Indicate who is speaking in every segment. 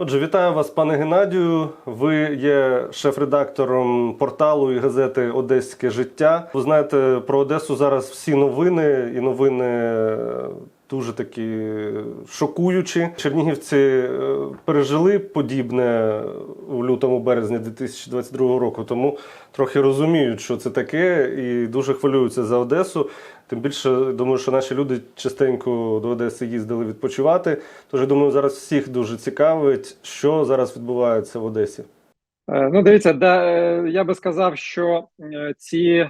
Speaker 1: Отже, вітаю вас, пане Геннадію. Ви є шеф-редактором порталу і газети Одеське життя. Ви знаєте про Одесу зараз всі новини, і новини дуже такі шокуючі. Чернігівці е, пережили подібне у лютому березні 2022 року, тому трохи розуміють, що це таке, і дуже хвилюються за Одесу. Тим більше думаю, що наші люди частенько до Одеси їздили відпочивати. Тож я думаю, зараз всіх дуже цікавить, що зараз відбувається в Одесі.
Speaker 2: Е, Ну, дивіться, да, е, я би сказав, що ці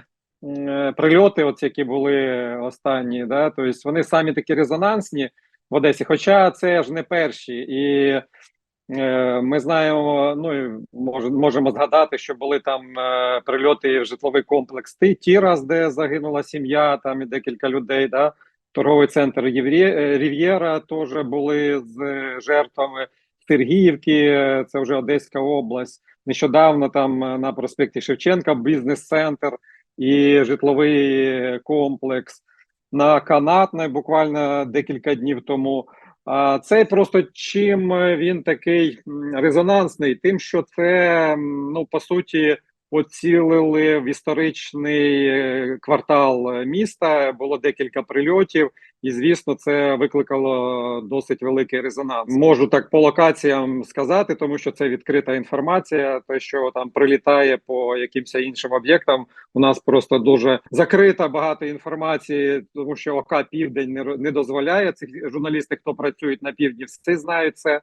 Speaker 2: прильоти, от які були останні, да, тобто вони самі такі резонансні в Одесі, хоча це ж не перші. І е, ми знаємо, ну мож, можемо згадати, що були там е, прильоти в житловий комплекс Тірас, де загинула сім'я, там і декілька людей. Да, торговий центр е, Рів'єра теж були з е, жертвами. Сергіївки, е, це вже Одеська область. Нещодавно там е, на проспекті Шевченка бізнес-центр і житловий комплекс на канатне буквально декілька днів тому. А цей просто чим він такий резонансний, тим, що це ну по суті поцілили в історичний е, квартал е, міста. Було декілька прильотів, і звісно, це викликало досить великий резонанс. Можу так по локаціям сказати, тому що це відкрита інформація. Те, що там прилітає по якимось іншим об'єктам, у нас просто дуже закрита багато інформації, тому що ОК Південь не, не дозволяє. Цих журналісти, хто працюють на півдні, всі знають це.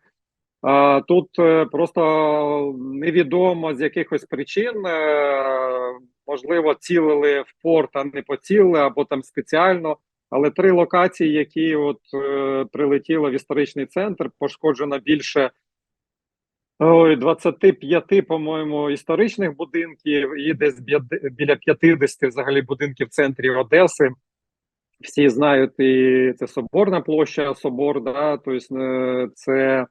Speaker 2: Тут е, просто невідомо з якихось причин, е, можливо, цілили в порт, а не поцілили, або там спеціально. Але три локації, які от е, прилетіли в історичний центр, пошкоджено більше ой, 25, по-моєму, історичних будинків, і десь біля 50 взагалі будинків в центрі Одеси. Всі знають, і це Соборна площа, Собор, да, тобто це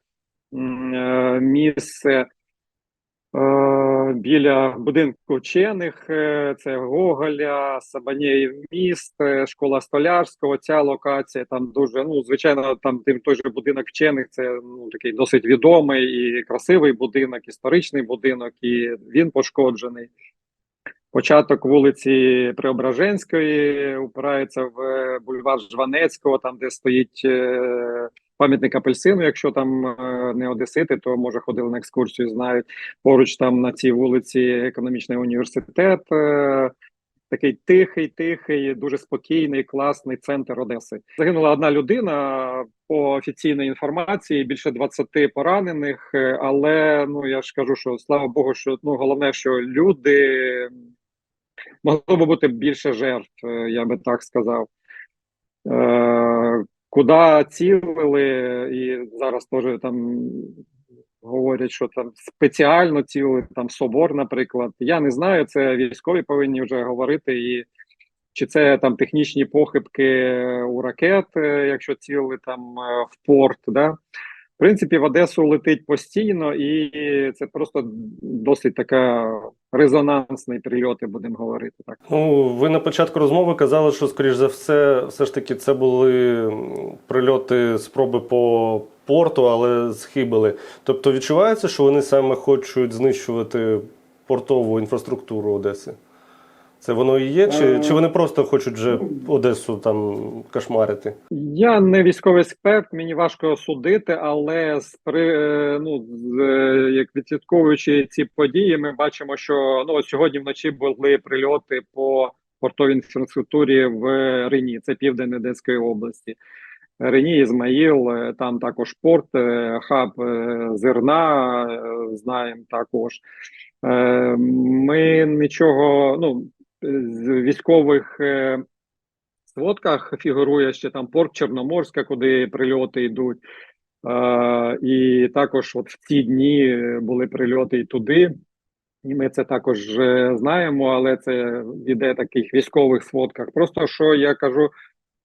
Speaker 2: місце е, біля будинку вчених, е, це Гоголя, Сабанєєв міст, е, школа Столярського. Ця локація там дуже, ну, звичайно, там тим той же будинок вчених, це ну, такий досить відомий і красивий будинок, історичний будинок, і він пошкоджений. Початок вулиці Преображенської упирається в е, бульвар Жванецького, там де стоїть е, пам'ятник апельсину. Якщо там е, не одесити, то може ходили на екскурсію, знають. Поруч там на цій вулиці економічний університет. Е, такий тихий, тихий, дуже спокійний, класний центр Одеси. Загинула одна людина по офіційній інформації, більше 20 поранених. е, Але ну я ж кажу, що слава Богу, що ну головне, що люди могло би бути більше жертв, я би так сказав. Е, куди цілили, і зараз теж там говорять, що там спеціально цілили, там собор, наприклад. Я не знаю, це військові повинні вже говорити, і чи це там технічні похибки у ракет, е, якщо цілили там е, в порт. Да? В принципі, в Одесу летить постійно, і це просто досить така резонансний прильоти, будемо говорити так.
Speaker 1: Ну, ви на початку розмови казали, що, скоріш за все, все ж таки це були прильоти спроби по порту, але схибили. Тобто відчувається, що вони саме хочуть знищувати портову інфраструктуру Одеси? Це воно і є? Чи,
Speaker 2: Е,
Speaker 1: чи вони просто хочуть вже Одесу там кошмарити?
Speaker 2: Я не військовий експерт, мені важко судити, але з при е, ну з е, як відслідковуючи ці події, ми бачимо, що ну от сьогодні вночі були прильоти по портовій інфраструктурі в Рені, це південь Одеської області. Рені, Ізмаїл, там також порт, хаб зерна, знаємо також. Ми нічого, ну з військових е, сводках фігурує ще там порт Чорноморська, куди прильоти йдуть. Е, і також от в ці дні були прильоти і туди. І ми це також е, знаємо, але це йде таких військових сводках. Просто що я кажу,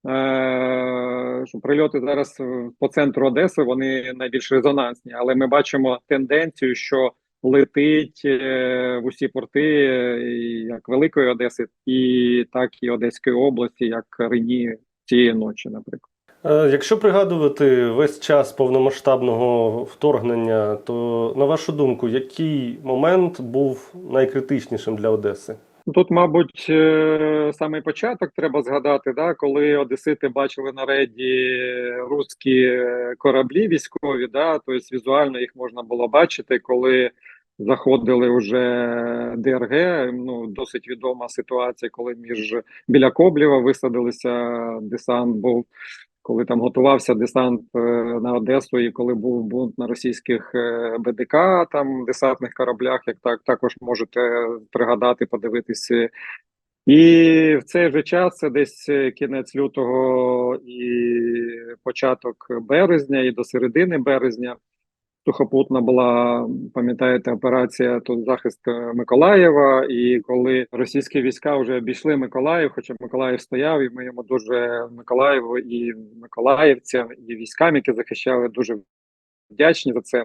Speaker 2: е, що прильоти зараз е, по центру Одеси вони найбільш резонансні, але ми бачимо тенденцію, що летить е, в усі порти, е, як Великої Одеси, і так і Одеської області, як Рені цієї ночі, наприклад.
Speaker 1: Е, Якщо пригадувати весь час повномасштабного вторгнення, то на вашу думку, який момент був найкритичнішим для Одеси?
Speaker 2: Тут, мабуть, е, самий початок треба згадати, да, коли одесити бачили на рейді русські е, кораблі військові, да, тобто візуально їх можна було бачити, коли заходили вже ДРГ. Ну, досить відома ситуація, коли між біля Коблєва висадилися десант був. Коли там готувався десант е, на Одесу, і коли був бунт на російських е, БДК, там десантних кораблях, як так також можете пригадати, подивитися. І в цей же час, це десь е, кінець лютого і початок березня, і до середини березня. Сухопутна була, пам'ятаєте, операція тут захист е, Миколаєва. І коли російські війська вже обійшли Миколаїв, хоча Миколаїв стояв, і ми йому дуже Миколаєву і миколаївцям, і військам, які захищали, дуже вдячні за це.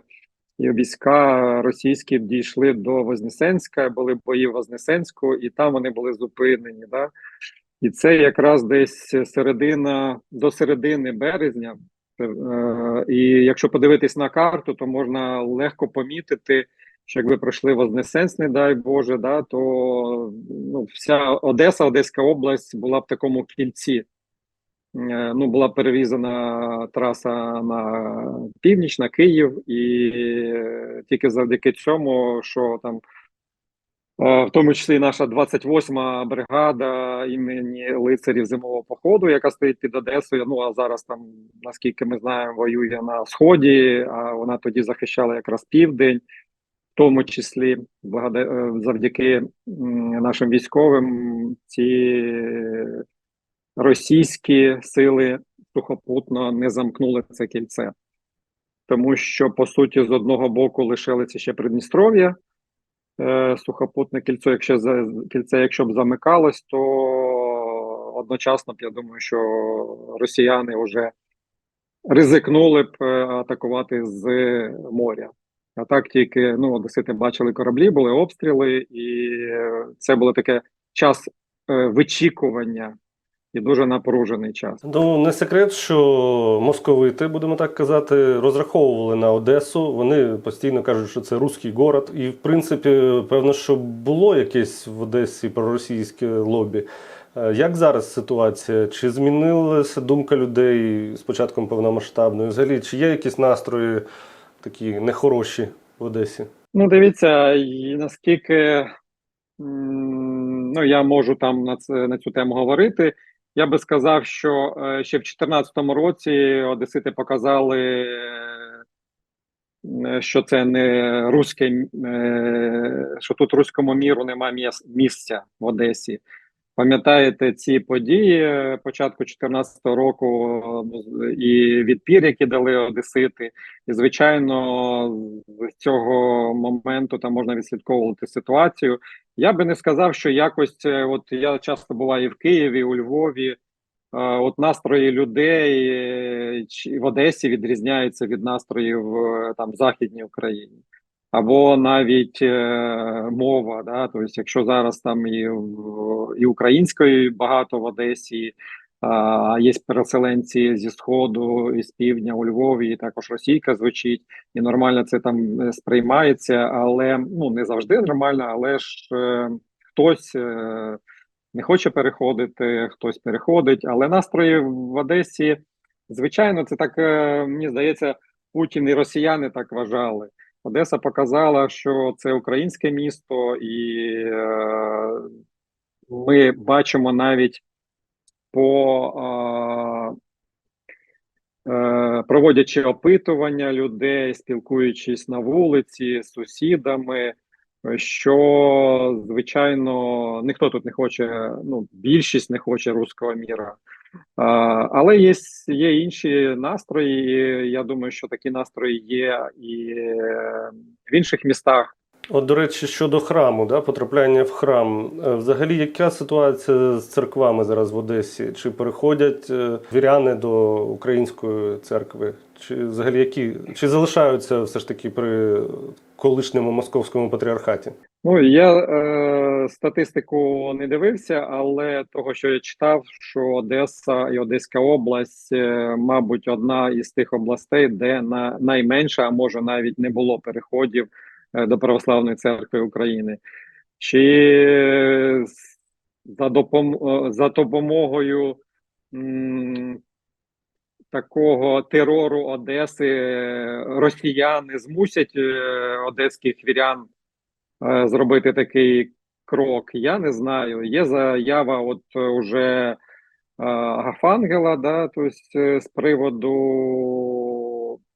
Speaker 2: І війська російські дійшли до Вознесенська, були бої в Вознесенську, і там вони були зупинені. Да? І це якраз десь середина до середини березня. Е, І якщо подивитись на карту, то можна легко помітити, що якби пройшли Вознесенськ, не дай Боже, да, то ну, вся Одеса, Одеська область була в такому кільці. Е, Ну, була перерізана траса на північ, на Київ, і тільки завдяки цьому, що там В тому числі наша 28-ма бригада імені лицарів зимового походу, яка стоїть під Одесою. Ну а зараз там, наскільки ми знаємо, воює на сході. А вона тоді захищала якраз південь, в тому числі е, завдяки нашим військовим, ці російські сили сухопутно не замкнули це кільце, тому що по суті з одного боку лишилося ще Придністров'я е, сухопутне кільце, якщо за кільце, якщо б замикалось, то одночасно б я думаю, що росіяни вже ризикнули б е, атакувати з моря. А так тільки ну, одесити бачили кораблі, були обстріли, і е, це було таке час вичікування і дуже напружений час.
Speaker 1: Ну, не секрет, що московити, будемо так казати, розраховували на Одесу. Вони постійно кажуть, що це руський город. І, в принципі, певно, що було якесь в Одесі проросійське лобі. Е, Як зараз ситуація? Чи змінилася думка людей з початком повномасштабної? Взагалі, чи є якісь настрої такі нехороші в Одесі?
Speaker 2: Ну, дивіться, і наскільки ну, я можу там на, це, на цю тему говорити. Я би сказав, що е, ще в 2014 році Одесити показали, е, що це не руське, е, що тут руському міру немає місця в Одесі. Пам'ятаєте ці події е, початку 2014 року ну, і відпір, які дали Одесити, і звичайно, з цього моменту там можна відслідковувати ситуацію. Я би не сказав, що якось е, от я часто буваю і в Києві, у Львові. е, От настрої людей е, в Одесі відрізняються від настроїв е, там в Західній Україні. Або навіть е, мова, да, тобто, якщо зараз там і, і української багато в Одесі, а є переселенці зі сходу і з півдня у Львові, і також російка звучить, і нормально це там е, сприймається, але ну не завжди нормально, але ж е, хтось е, не хоче переходити, хтось переходить. Але настрої в Одесі, звичайно, це так е, мені здається, Путін і росіяни так вважали. Одеса показала, що це українське місто, і е, ми бачимо навіть по е, проводячи опитування людей, спілкуючись на вулиці з сусідами, що звичайно ніхто тут не хоче, ну більшість не хоче руського міра. Але є, є інші настрої. і Я думаю, що такі настрої є і е, в інших містах.
Speaker 1: От, до речі, щодо храму, да, потрапляння в храм. Е, Взагалі, яка ситуація з церквами зараз в Одесі? Чи переходять е, віряни до української церкви? Чи взагалі які чи залишаються все ж таки при колишньому московському патріархаті?
Speaker 2: Ну я е, статистику не дивився, але того, що я читав, що Одеса і Одеська область, е, мабуть, одна із тих областей, де на найменше, а може навіть не було переходів е, до Православної церкви України. Чи за, допом... е, за допомогою м, такого терору Одеси росіяни змусять одеських вірян зробити такий крок? Я не знаю. Є заява, от е, уже е, Гафангела, да, тобто е, з приводу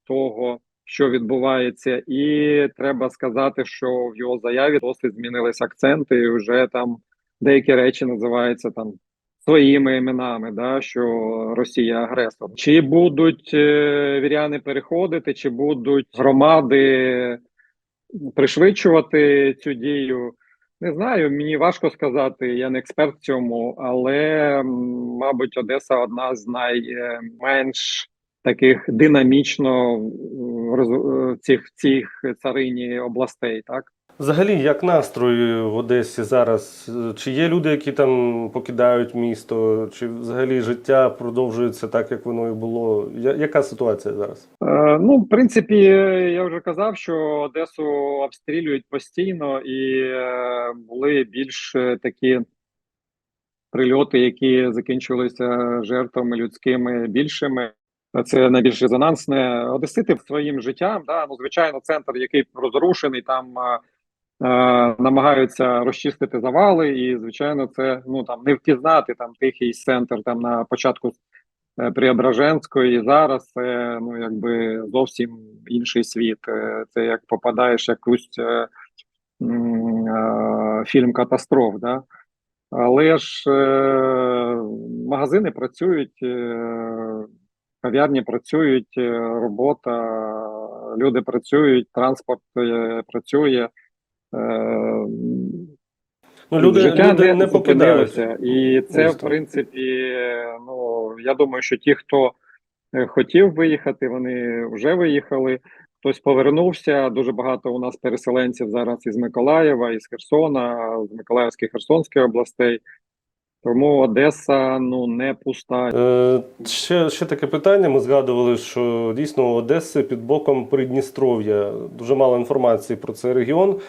Speaker 2: того, що відбувається, і треба сказати, що в його заяві досить змінились акценти, і вже там деякі речі називаються там своїми іменами, да, що Росія агресор. Чи будуть е, віряни переходити, чи будуть громади пришвидшувати цю дію? Не знаю, мені важко сказати, я не експерт в цьому, але мабуть, Одеса одна з найменш таких динамічно цих цих царині областей, так.
Speaker 1: Взагалі, як настрої в Одесі зараз? Чи є люди, які там покидають місто, чи взагалі життя продовжується так, як воно і було? Яка ситуація зараз?
Speaker 2: Е, ну, в принципі, я вже казав, що Одесу обстрілюють постійно, і е, були більш е, такі прильоти, які закінчилися жертвами людськими більшими. Це найбільш резонансне. Одесити своїм життям, да, ну, звичайно, центр, який розрушений, там е, намагаються розчистити завали, і звичайно, це ну там не впізнати там тихий центр там на початку е, Преображенської і зараз це ну якби зовсім інший світ. Е, Це як попадаєш якусь е, е, фільм катастроф. Да? Але ж е, магазини працюють, е, кав'ярні працюють, е, робота, люди працюють, транспорт е, працює. Е,
Speaker 1: Ну, люди,
Speaker 2: життя
Speaker 1: люди не
Speaker 2: зупинилося. І це, в принципі, ну я думаю, що ті, хто е, хотів виїхати, вони вже виїхали. Хтось повернувся. Дуже багато у нас переселенців зараз із Миколаєва, із Херсона, з Миколаївської Херсонської областей. Тому Одеса ну не пуста.
Speaker 1: Е, ще, ще таке питання. Ми згадували, що дійсно Одеси під боком Придністров'я. Дуже мало інформації про цей регіон.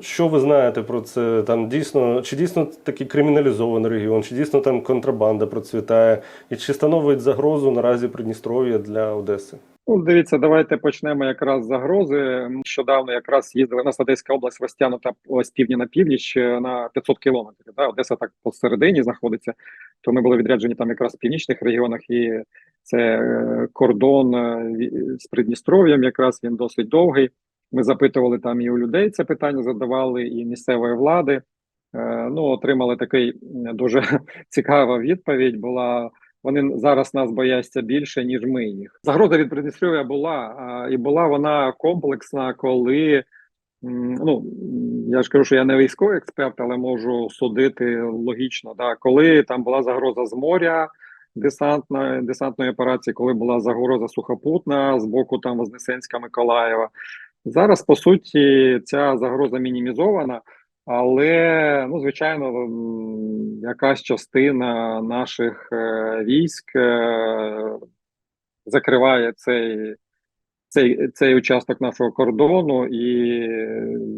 Speaker 1: Що ви знаєте про це? Там дійсно чи дійсно такий криміналізований регіон, чи дійсно там контрабанда процвітає, і чи становить загрозу наразі Придністров'я для Одеси?
Speaker 2: Ну, дивіться, давайте почнемо якраз з загрози. Нещодавно якраз їздили нас Одеська область розтягнута з півдня на північ е, на 500 кілометрів. Да? Одеса так посередині знаходиться. То ми були відряджені там якраз в північних регіонах, і це е, кордон е, з Придністров'ям. Якраз він досить довгий. Ми запитували там і у людей це питання, задавали і місцевої влади. Е, Ну, отримали такий дуже цікава відповідь. Була вони зараз нас бояться більше, ніж ми їх. Загроза від Придністров'я була, і була вона комплексна, коли ну я ж кажу, що я не військовий експерт, але можу судити логічно. Да, коли там була загроза з моря. Десантної десантної операції, коли була загроза сухопутна з боку там Вознесенська Миколаєва. Зараз по суті ця загроза мінімізована, але ну звичайно, якась частина наших е, військ е, закриває цей, цей, цей участок нашого кордону, і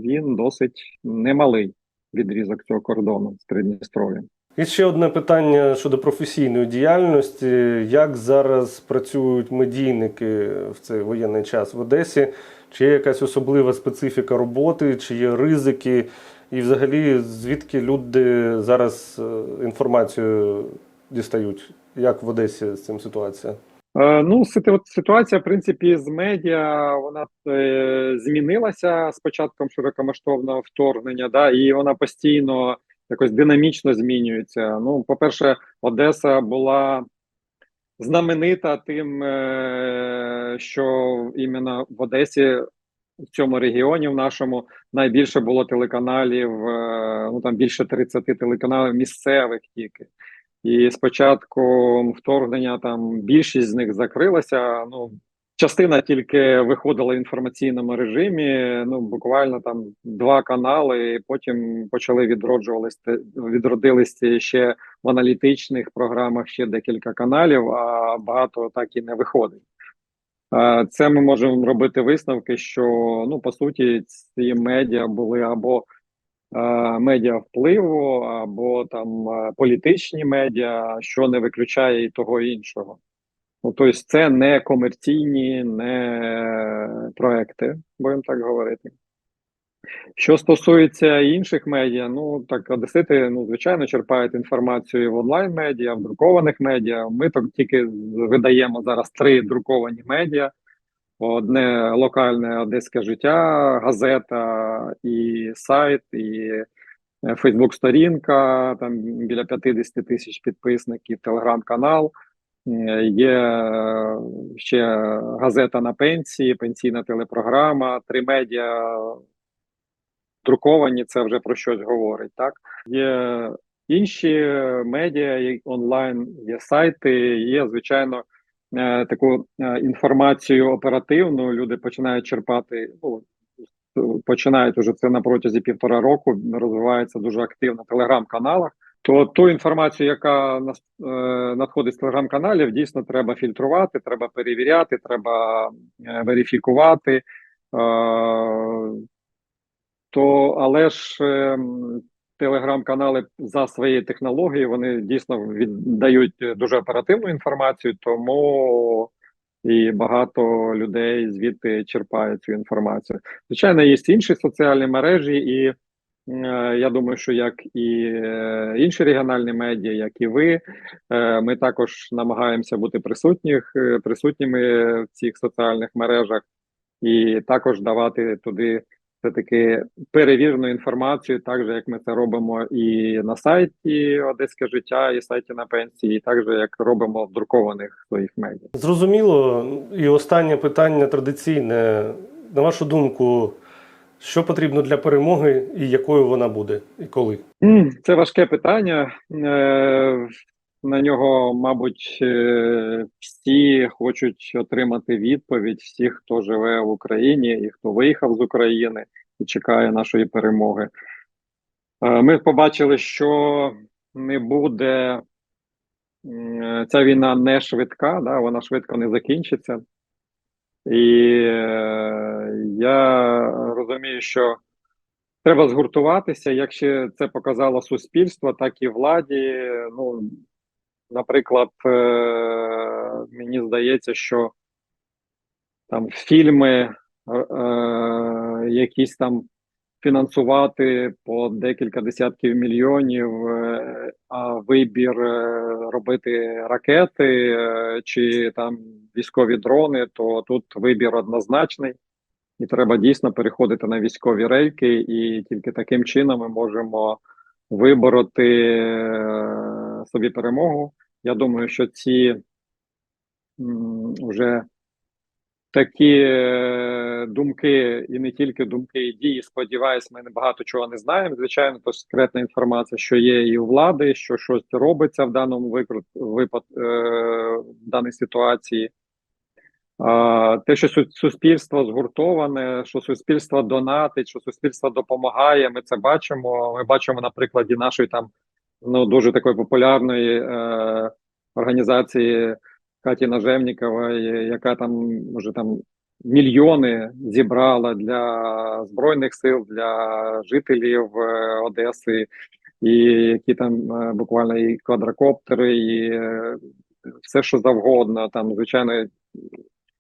Speaker 2: він досить немалий відрізок цього кордону з Придністров'ям.
Speaker 1: І ще одне питання щодо професійної діяльності. Як зараз працюють медійники в цей воєнний час в Одесі? Чи є якась особлива специфіка роботи, чи є ризики? І взагалі, звідки люди зараз е, інформацію дістають? Як в Одесі з цим ситуація?
Speaker 2: Е, Ну, ситуація, в принципі, з медіа вона е, змінилася з початком широкомасштабного вторгнення, да, і вона постійно якось динамічно змінюється. Ну, по-перше, Одеса була знаменита тим, е, що іменно в Одесі, в цьому регіоні, в нашому, найбільше було телеканалів, е, ну там більше 30 телеканалів місцевих тільки. І спочатку вторгнення там більшість з них закрилася. Ну частина тільки виходила в інформаційному режимі. Ну буквально там два канали. і Потім почали відроджувалися відродились ще в аналітичних програмах ще декілька каналів, а багато так і не виходить. Це ми можемо робити висновки, що ну по суті ці медіа були або медіа впливу, або там політичні медіа, що не виключає і того іншого. Ну, тобто, це не комерційні, не проекти, будемо так говорити. Що стосується інших медіа, ну так одесити, ну звичайно, черпають інформацію в онлайн медіа, в друкованих медіа. Ми так тільки видаємо зараз три друковані медіа: одне локальне одеське життя, газета і сайт, і Фейсбук-сторінка, там біля 50 тисяч підписників, телеграм-канал. Є е, ще газета на пенсії, пенсійна телепрограма, три медіа друковані, це вже про щось говорить. Так є інші медіа є онлайн, є сайти, є звичайно е, таку е, інформацію оперативну. Люди починають черпати. Ну починають уже це на протязі півтора року. Розвивається дуже активно телеграм-каналах. То ту інформацію, яка е, надходить з телеграм-каналів, дійсно треба фільтрувати, треба перевіряти, треба е, верифікувати. Е, то але ж е, телеграм-канали за своєю технологією вони дійсно віддають дуже оперативну інформацію, тому і багато людей звідти черпають цю інформацію. Звичайно, є інші соціальні мережі, і я думаю, що як і е, інші регіональні медіа, як і ви, е, ми також намагаємося бути присутніх, е, присутніми в цих соціальних мережах і також давати туди все таки перевірену інформацію, так же як ми це робимо і на сайті Одеське життя, і сайті на пенсії, і так же як робимо в друкованих своїх медіа.
Speaker 1: Зрозуміло. І останнє питання традиційне. На вашу думку, що потрібно для перемоги, і якою вона буде, і коли?
Speaker 2: Це важке питання. Е, На нього, мабуть, е, всі хочуть отримати відповідь, всі, хто живе в Україні і хто виїхав з України і чекає нашої перемоги. Е, Ми побачили, що не буде ця війна не швидка, да, вона швидко не закінчиться. І е, я розумію, що треба згуртуватися. Якщо це показало суспільство, так і владі. Ну, наприклад, е, мені здається, що там фільми, е, якісь там фінансувати по декілька десятків мільйонів, е, а вибір е, робити ракети е, чи там військові дрони, то тут вибір однозначний. І треба дійсно переходити на військові рейки, і тільки таким чином ми можемо вибороти собі перемогу. Я думаю, що ці вже такі е, думки, і не тільки думки, і дії. Сподіваюсь, ми не багато чого не знаємо. Звичайно, то секретна інформація, що є і у влади, що щось робиться в даному викрут, випад е, в даній ситуації. Те, що суспільство згуртоване, що суспільство донатить, що суспільство допомагає, ми це бачимо. Ми бачимо на прикладі нашої там ну дуже такої популярної е, організації Каті Нажевнікової, яка там може там мільйони зібрала для збройних сил, для жителів е, Одеси, і які там е, буквально і квадрокоптери, і е, все, що завгодно. Там, звичайно,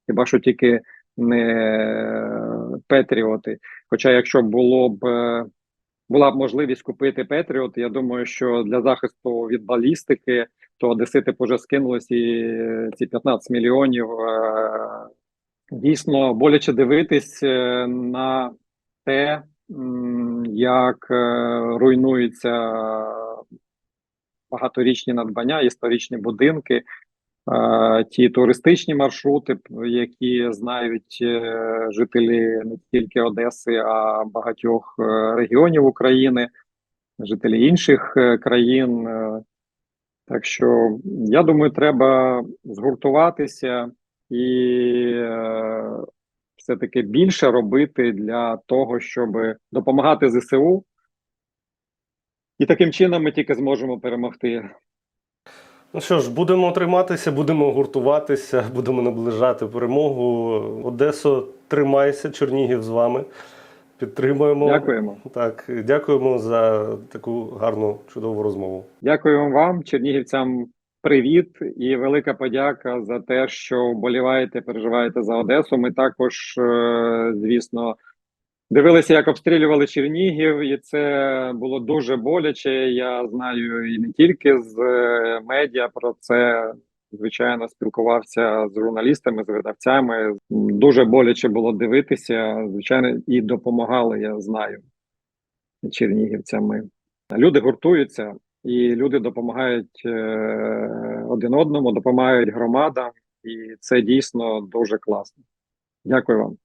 Speaker 2: хіба що тільки не Петріоти. Хоча, якщо було б була б можливість купити Петріот, я думаю, що для захисту від балістики, то одесити б уже скинулись і ці 15 мільйонів. е, Дійсно боляче дивитись е, на те, як е, руйнуються багаторічні надбання, історичні будинки, ті туристичні маршрути, які знають е, жителі не тільки Одеси, а багатьох е, регіонів України, жителі інших е, країн. Так що я думаю, треба згуртуватися і е, все-таки більше робити для того, щоб допомагати ЗСУ. І таким чином ми тільки зможемо перемогти.
Speaker 1: Ну що ж, будемо триматися, будемо гуртуватися, будемо наближати перемогу. Одесо, тримайся, Чернігів з вами. Підтримуємо.
Speaker 2: Дякуємо.
Speaker 1: Так, дякуємо за таку гарну, чудову розмову.
Speaker 2: Дякуємо вам, чернігівцям. Привіт і велика подяка за те, що вболіваєте, переживаєте за Одесу. Ми також, е, звісно, дивилися, як обстрілювали Чернігів, і це було дуже боляче. Я знаю і не тільки з е, медіа про це. Звичайно, спілкувався з журналістами, з видавцями. Дуже боляче було дивитися. Звичайно, і допомагали, я знаю, чернігівцями. Люди гуртуються, і люди допомагають е, один одному, допомагають громадам, і це дійсно дуже класно. Дякую вам.